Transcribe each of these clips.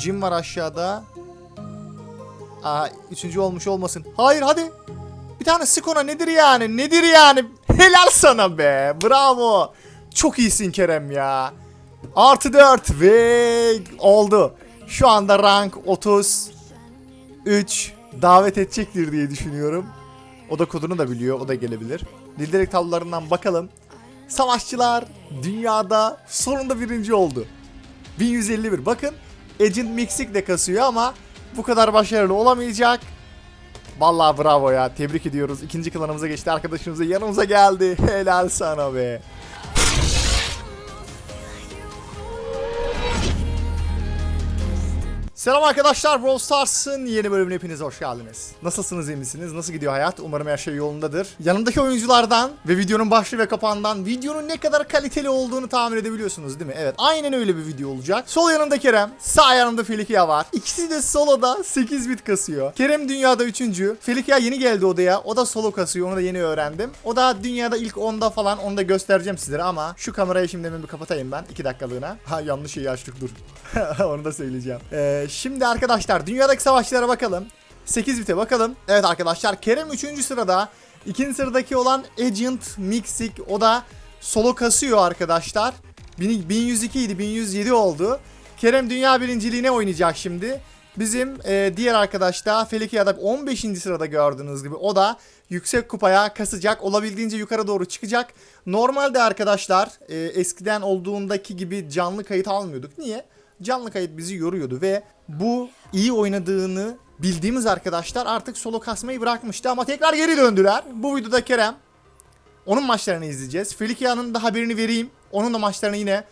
Jim var aşağıda. Aa, üçüncü olmuş olmasın. Hayır hadi. Bir tane Sikona nedir yani? Nedir yani? Helal sana be. Bravo. Çok iyisin Kerem ya. Artı 4 ve oldu. Şu anda rank 33 davet edecektir diye düşünüyorum. O da kodunu da biliyor. O da gelebilir. Dildirek tablolarından bakalım. Savaşçılar dünyada sonunda birinci oldu. 1151. Bakın Agent Mixik de kasıyor ama bu kadar başarılı olamayacak. Vallahi bravo ya. Tebrik ediyoruz. İkinci klanımıza geçti. Arkadaşımız da yanımıza geldi. Helal sana be. Selam arkadaşlar. Brawl Stars'ın yeni bölümüne hepiniz hoş geldiniz. Nasılsınız, iyi misiniz? Nasıl gidiyor hayat? Umarım her şey yolundadır. Yanımdaki oyunculardan ve videonun başlığı ve kapağından videonun ne kadar kaliteli olduğunu tahmin edebiliyorsunuz değil mi? Evet, aynen öyle bir video olacak. Sol yanımda Kerem, sağ yanımda Felikia var. İkisi de soloda 8 bit kasıyor. Kerem dünyada 3. Felikia yeni geldi odaya. O da solo kasıyor. Onu da yeni öğrendim. O da dünyada ilk 10'da falan. Onu da göstereceğim sizlere ama şu kamerayı şimdi hemen bir kapatayım ben. 2 dakikalığına. Ha yanlış şeyi açtık dur. Onu da söyleyeceğim. Ee, şimdi arkadaşlar dünyadaki savaşçılara bakalım. 8 bite bakalım. Evet arkadaşlar Kerem 3. sırada. İkinci sıradaki olan Agent Mixik. O da solo kasıyor arkadaşlar. 1000 1102 idi 1107 oldu. Kerem dünya birinciliğine oynayacak şimdi. Bizim e, diğer arkadaş da Felikia'da 15. sırada gördüğünüz gibi o da yüksek kupaya kasacak. Olabildiğince yukarı doğru çıkacak. Normalde arkadaşlar e, eskiden olduğundaki gibi canlı kayıt almıyorduk. Niye? Canlı kayıt bizi yoruyordu ve bu iyi oynadığını bildiğimiz arkadaşlar artık solo kasmayı bırakmıştı ama tekrar geri döndüler. Bu videoda Kerem onun maçlarını izleyeceğiz. Felikia'nın da haberini vereyim. Onun da maçlarını yine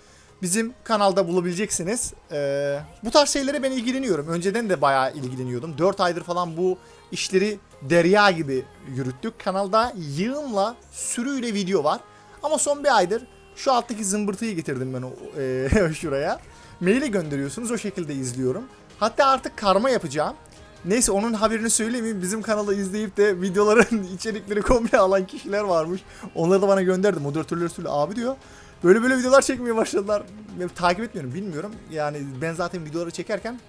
bizim kanalda bulabileceksiniz. Ee, bu tarz şeylere ben ilgileniyorum. Önceden de bayağı ilgileniyordum. 4 aydır falan bu işleri derya gibi yürüttük. Kanalda yığınla sürüyle video var. Ama son bir aydır şu alttaki zımbırtıyı getirdim ben o, e, şuraya. Maili gönderiyorsunuz o şekilde izliyorum. Hatta artık karma yapacağım. Neyse onun haberini söyleyeyim. Bizim kanalı izleyip de videoların içerikleri komple alan kişiler varmış. Onları da bana gönderdi. Moderatörler söylüyor. Abi diyor. Böyle böyle videolar çekmeye başladılar. Ben takip etmiyorum bilmiyorum. Yani ben zaten videoları çekerken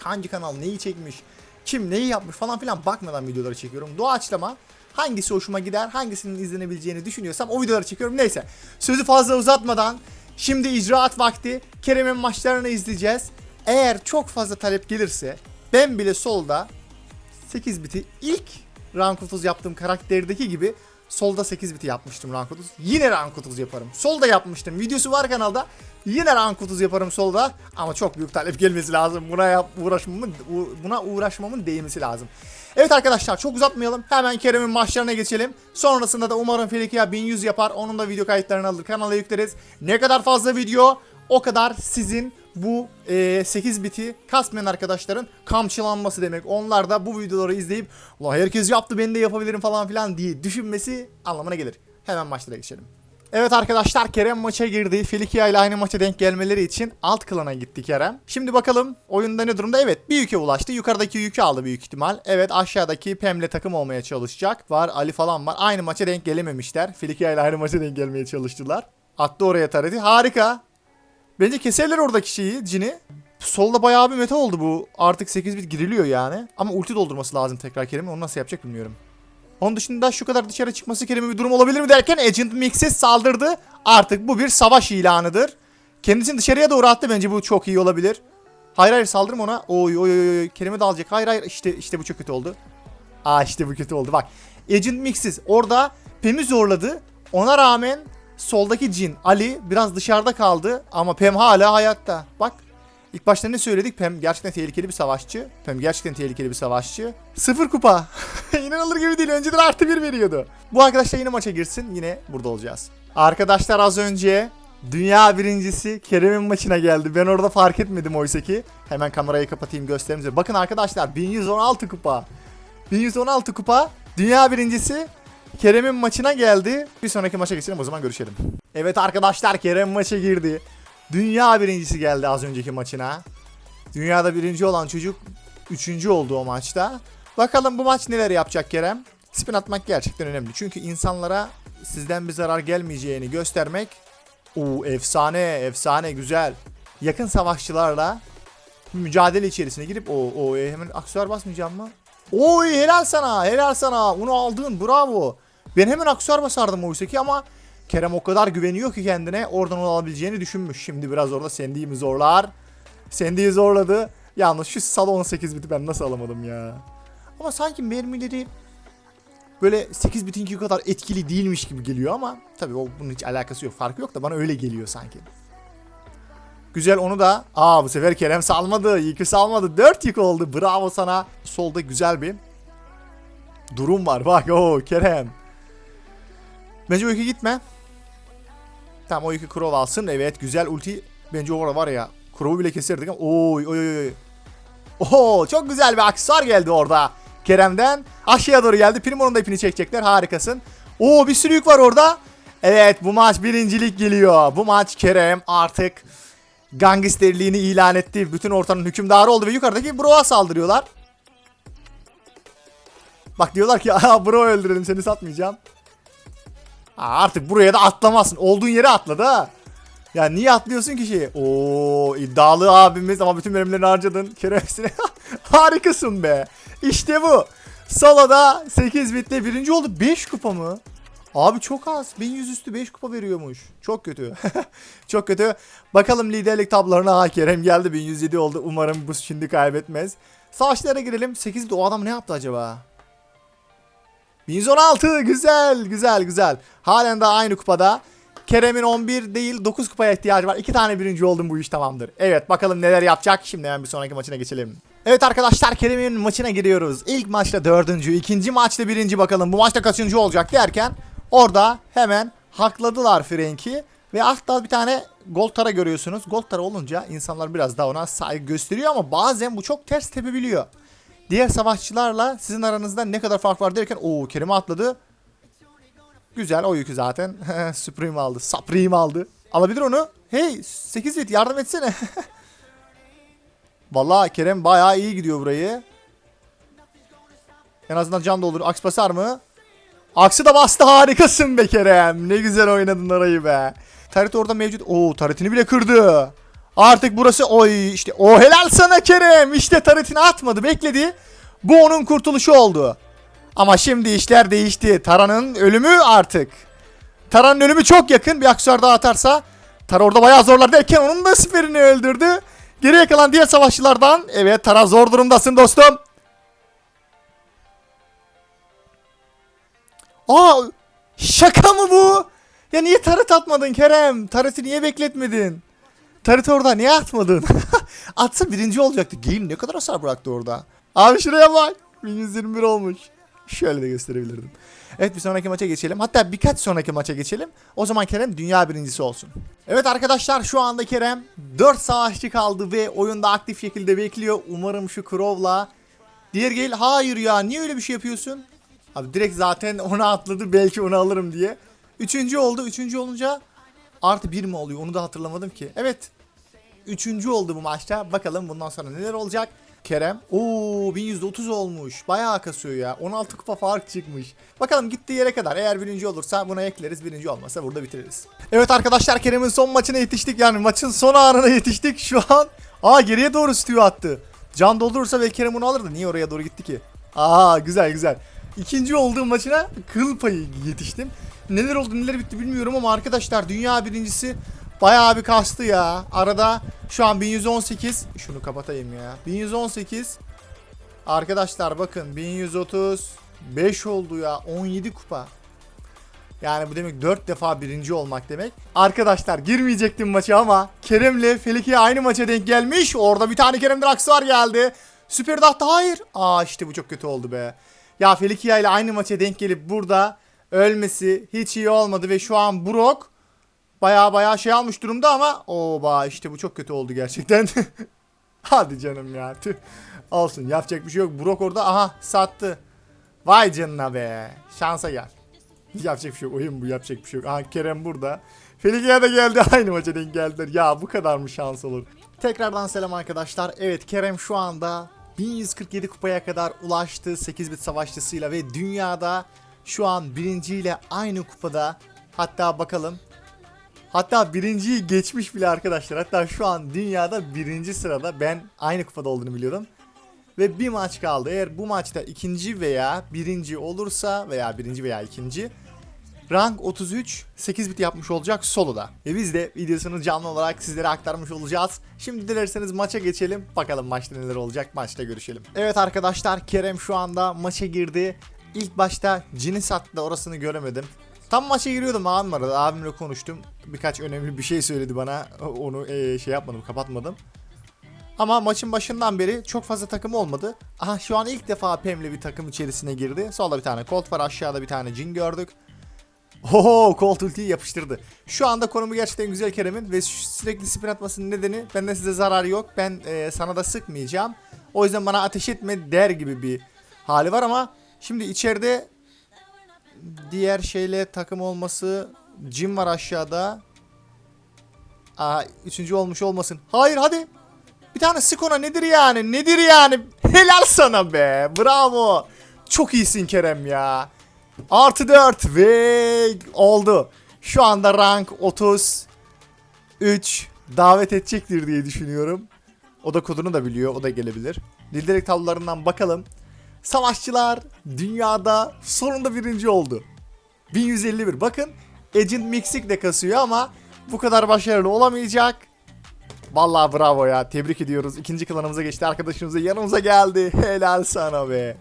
hangi kanal neyi çekmiş, kim neyi yapmış falan filan bakmadan videoları çekiyorum. Doğaçlama hangisi hoşuma gider, hangisinin izlenebileceğini düşünüyorsam o videoları çekiyorum. Neyse sözü fazla uzatmadan şimdi icraat vakti Kerem'in maçlarını izleyeceğiz. Eğer çok fazla talep gelirse ben bile solda 8 biti ilk rank 30 yaptığım karakterdeki gibi solda 8 biti yapmıştım rank 30. Yine rank 30 yaparım. Solda yapmıştım. Videosu var kanalda. Yine rank 30 yaparım solda. Ama çok büyük talep gelmesi lazım. Buna yap, uğraşmamın buna uğraşmamın değmesi lazım. Evet arkadaşlar çok uzatmayalım. Hemen Kerem'in maçlarına geçelim. Sonrasında da umarım Felikia 1100 yapar. Onun da video kayıtlarını alır. Kanala yükleriz. Ne kadar fazla video o kadar sizin bu e, 8 biti kasmayan arkadaşların kamçılanması demek. Onlar da bu videoları izleyip la herkes yaptı ben de yapabilirim falan filan diye düşünmesi anlamına gelir. Hemen maçlara geçelim. Evet arkadaşlar Kerem maça girdi. Felikia ile aynı maça denk gelmeleri için alt klana gitti Kerem. Şimdi bakalım oyunda ne durumda? Evet bir yüke ulaştı. Yukarıdaki yükü aldı büyük ihtimal. Evet aşağıdaki Pem'le takım olmaya çalışacak. Var Ali falan var. Aynı maça denk gelememişler. Felikia ile aynı maça denk gelmeye çalıştılar. Attı oraya tareti. Harika. Bence keserler oradaki şeyi, cini. Solda bayağı bir meta oldu bu. Artık 8 bit giriliyor yani. Ama ulti doldurması lazım tekrar Kerem'in. Onu nasıl yapacak bilmiyorum. Onun dışında şu kadar dışarı çıkması Kerem'e bir durum olabilir mi derken Agent Mix'e saldırdı. Artık bu bir savaş ilanıdır. Kendisini dışarıya doğru attı bence bu çok iyi olabilir. Hayır hayır saldırma ona. Oy oy oy oy Kerem'e de alacak. Hayır hayır işte işte bu çok kötü oldu. Aa işte bu kötü oldu bak. Agent Mix'iz. Orada Pem'i zorladı. Ona rağmen soldaki cin Ali biraz dışarıda kaldı ama Pem hala hayatta. Bak ilk başta ne söyledik? Pem gerçekten tehlikeli bir savaşçı. Pem gerçekten tehlikeli bir savaşçı. Sıfır kupa. İnanılır gibi değil. Önceden artı bir veriyordu. Bu arkadaşlar yine maça girsin. Yine burada olacağız. Arkadaşlar az önce dünya birincisi Kerem'in maçına geldi. Ben orada fark etmedim oysa ki. Hemen kamerayı kapatayım göstereyim size. Bakın arkadaşlar 1116 kupa. 1116 kupa. Dünya birincisi Kerem'in maçına geldi. Bir sonraki maça geçelim o zaman görüşelim. Evet arkadaşlar Kerem maça girdi. Dünya birincisi geldi az önceki maçına. Dünyada birinci olan çocuk üçüncü oldu o maçta. Bakalım bu maç neler yapacak Kerem? Spin atmak gerçekten önemli. Çünkü insanlara sizden bir zarar gelmeyeceğini göstermek Oo efsane, efsane, güzel. Yakın savaşçılarla mücadele içerisine girip o o e, hemen aksesuar basmayacağım mı? Oy helal sana helal sana onu aldın bravo. Ben hemen aksesuar basardım oysa ki ama Kerem o kadar güveniyor ki kendine oradan onu alabileceğini düşünmüş. Şimdi biraz orada Sandy'yi mi zorlar? Sandy'yi zorladı. Yalnız şu salon 8 biti ben nasıl alamadım ya. Ama sanki mermileri böyle 8 bitinki kadar etkili değilmiş gibi geliyor ama tabii o bunun hiç alakası yok. Farkı yok da bana öyle geliyor sanki. Güzel onu da. Aa bu sefer Kerem salmadı. Yıkı salmadı. 4 yık oldu. Bravo sana. Solda güzel bir durum var. Bak o Kerem. Bence o yıkı gitme. Tamam o yıkı Krov alsın. Evet güzel ulti. Bence orada var ya. Krov'u bile keserdik ama. Oy oy oy. Oho çok güzel bir aksesuar geldi orada. Kerem'den aşağıya doğru geldi. Primo'nun da ipini çekecekler. Harikasın. Oo bir sürü yük var orada. Evet bu maç birincilik geliyor. Bu maç Kerem artık gangsterliğini ilan etti. Bütün ortanın hükümdarı oldu ve yukarıdaki Bro'a saldırıyorlar. Bak diyorlar ki Aa, Bro öldürelim seni satmayacağım. Aa, artık buraya da atlamazsın. Olduğun yere atladı ha. Ya niye atlıyorsun ki şeyi? Oo iddialı abimiz ama bütün verimlerini harcadın. Kerem'sine harikasın be. İşte bu. Solo'da 8 bitle birinci oldu. 5 kupa mı? Abi çok az. 1100 üstü 5 kupa veriyormuş. Çok kötü. çok kötü. Bakalım liderlik tablolarına. Ha Kerem geldi 1107 oldu. Umarım bu şimdi kaybetmez. Savaşlara girelim. 8 o adam ne yaptı acaba? 1116 güzel güzel güzel. Halen daha aynı kupada. Kerem'in 11 değil 9 kupaya ihtiyacı var. 2 tane birinci oldum bu iş tamamdır. Evet bakalım neler yapacak. Şimdi hemen bir sonraki maçına geçelim. Evet arkadaşlar Kerem'in maçına giriyoruz. İlk maçta dördüncü, ikinci maçta birinci bakalım. Bu maçta kaçıncı olacak derken orada hemen hakladılar Frank'i. Ve hatta bir tane Goltara görüyorsunuz. Goltara olunca insanlar biraz daha ona saygı gösteriyor ama bazen bu çok ters tepebiliyor. Diğer savaşçılarla sizin aranızda ne kadar fark var derken o Kerem'e atladı. Güzel o yükü zaten. Supreme aldı. Supreme aldı. Alabilir onu. Hey 8 bit yardım etsene. Vallahi Kerem bayağı iyi gidiyor burayı. En azından can doldur. Aks basar mı? Aksı da bastı harikasın be Kerem. Ne güzel oynadın orayı be. Taret orada mevcut. Oo taretini bile kırdı. Artık burası oy işte o helal sana Kerem. İşte taretini atmadı bekledi. Bu onun kurtuluşu oldu. Ama şimdi işler değişti. Tara'nın ölümü artık. Tara'nın ölümü çok yakın. Bir aksesuar daha atarsa Tara orada bayağı zorlar derken onun da siperini öldürdü. Geriye kalan diğer savaşçılardan evet Tara zor durumdasın dostum. Aa şaka mı bu? Ya niye tarıt atmadın Kerem? Tarıtı niye bekletmedin? Tarıt orada niye atmadın? Atsa birinci olacaktı. Game ne kadar hasar bıraktı orada. Abi şuraya bak. 1121 olmuş. Şöyle de gösterebilirdim. Evet bir sonraki maça geçelim. Hatta birkaç sonraki maça geçelim. O zaman Kerem dünya birincisi olsun. Evet arkadaşlar şu anda Kerem 4 savaşçı kaldı ve oyunda aktif şekilde bekliyor. Umarım şu Crow'la Diğer gel hayır ya niye öyle bir şey yapıyorsun? Abi direkt zaten ona atladı belki onu alırım diye. Üçüncü oldu. Üçüncü olunca artı bir mi oluyor onu da hatırlamadım ki. Evet. Üçüncü oldu bu maçta. Bakalım bundan sonra neler olacak. Kerem. Oo 1130 olmuş. Bayağı kasıyor ya. 16 kupa fark çıkmış. Bakalım gittiği yere kadar. Eğer birinci olursa buna ekleriz. Birinci olmasa burada bitiririz. Evet arkadaşlar Kerem'in son maçına yetiştik. Yani maçın son anına yetiştik. Şu an Aa geriye doğru stüdyo attı. Can doldurursa belki Kerem onu alırdı. Niye oraya doğru gitti ki? Aa güzel güzel. İkinci olduğum maçına kıl payı yetiştim. Neler oldu neler bitti bilmiyorum ama arkadaşlar dünya birincisi bayağı bir kastı ya. Arada şu an 1118. Şunu kapatayım ya. 1118. Arkadaşlar bakın 1135 oldu ya. 17 kupa. Yani bu demek 4 defa birinci olmak demek. Arkadaşlar girmeyecektim maça ama Kerem'le Feliki aynı maça denk gelmiş. Orada bir tane Kerem'den aksesuar geldi. Süper Dahta hayır. Aa işte bu çok kötü oldu be. Ya Felikia ile aynı maça denk gelip burada ölmesi hiç iyi olmadı ve şu an Brock baya baya şey almış durumda ama oba işte bu çok kötü oldu gerçekten. Hadi canım ya. Tüh. Olsun yapacak bir şey yok. Brock orada aha sattı. Vay canına be. Şansa gel. Yapacak bir şey yok. Oyun bu yapacak bir şey yok. Aha Kerem burada. Felikia da geldi. Aynı maça denk geldiler. Ya bu kadar mı şans olur? Tekrardan selam arkadaşlar. Evet Kerem şu anda 1147 kupaya kadar ulaştı 8 bit savaşçısıyla ve dünyada şu an birinciyle aynı kupada. Hatta bakalım. Hatta birinciyi geçmiş bile arkadaşlar. Hatta şu an dünyada birinci sırada. Ben aynı kupada olduğunu biliyordum. Ve bir maç kaldı. Eğer bu maçta ikinci veya birinci olursa veya birinci veya ikinci rank 33 8 bit yapmış olacak soloda. Ve biz de videosunu canlı olarak sizlere aktarmış olacağız. Şimdi dilerseniz maça geçelim. Bakalım maçta neler olacak. Maçta görüşelim. Evet arkadaşlar Kerem şu anda maça girdi. İlk başta cini sattı orasını göremedim. Tam maça giriyordum abim aradı. Abimle konuştum. Birkaç önemli bir şey söyledi bana. Onu eee, şey yapmadım kapatmadım. Ama maçın başından beri çok fazla takım olmadı. Aha şu an ilk defa Pem'le bir takım içerisine girdi. Solda bir tane Colt var aşağıda bir tane Jin gördük. Oho Colt ultiyi yapıştırdı. Şu anda konumu gerçekten güzel Kerem'in ve sürekli spin atmasının nedeni benden size zarar yok. Ben e, sana da sıkmayacağım. O yüzden bana ateş etme der gibi bir hali var ama şimdi içeride diğer şeyle takım olması Jim var aşağıda. Aa, üçüncü olmuş olmasın. Hayır hadi. Bir tane sık ona nedir yani? Nedir yani? Helal sana be. Bravo. Çok iyisin Kerem ya. Artı 4 ve oldu. Şu anda rank 33 davet edecektir diye düşünüyorum. O da kodunu da biliyor. O da gelebilir. Dildirek tablolarından bakalım. Savaşçılar dünyada sonunda birinci oldu. 1151. Bakın Agent Mixik de kasıyor ama bu kadar başarılı olamayacak. Vallahi bravo ya. Tebrik ediyoruz. İkinci klanımıza geçti. Arkadaşımız da yanımıza geldi. Helal sana be.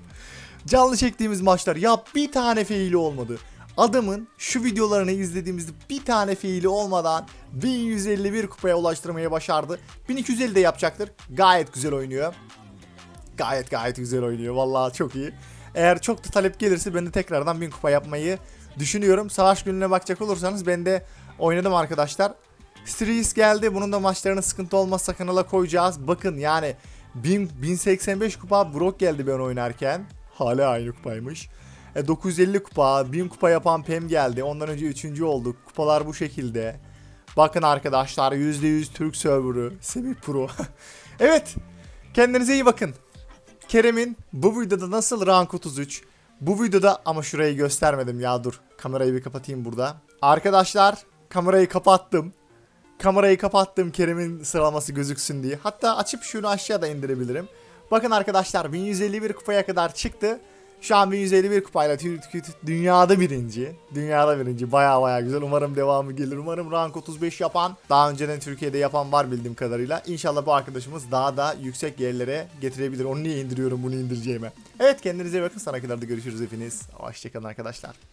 Canlı çektiğimiz maçlar. Ya bir tane feili olmadı. Adamın şu videolarını izlediğimizde bir tane feili olmadan 1151 kupaya ulaştırmayı başardı. 1250 de yapacaktır. Gayet güzel oynuyor. Gayet gayet güzel oynuyor. Vallahi çok iyi. Eğer çok da talep gelirse ben de tekrardan 1000 kupa yapmayı düşünüyorum. Savaş gününe bakacak olursanız ben de oynadım arkadaşlar. Strees geldi. Bunun da maçlarına sıkıntı olmazsa kanala koyacağız. Bakın yani 1000, 1085 kupa Brock geldi ben oynarken. Hala aynı kupaymış. E, 950 kupa, 1000 kupa yapan Pem geldi. Ondan önce 3. olduk. Kupalar bu şekilde. Bakın arkadaşlar %100 Türk serverı. Semih Pro. evet. Kendinize iyi bakın. Kerem'in bu videoda nasıl rank 33? Bu videoda ama şurayı göstermedim ya dur. Kamerayı bir kapatayım burada. Arkadaşlar kamerayı kapattım. Kamerayı kapattım Kerem'in sıralaması gözüksün diye. Hatta açıp şunu aşağıda indirebilirim. Bakın arkadaşlar 1151 kupaya kadar çıktı. Şu an 1151 kupayla dünyada birinci. Dünyada birinci. Baya baya güzel. Umarım devamı gelir. Umarım rank 35 yapan, daha önceden Türkiye'de yapan var bildiğim kadarıyla. İnşallah bu arkadaşımız daha da yüksek yerlere getirebilir. Onu niye indiriyorum bunu indireceğime. Evet kendinize bakın. Sonraki videoda görüşürüz hepiniz. Hoşçakalın arkadaşlar.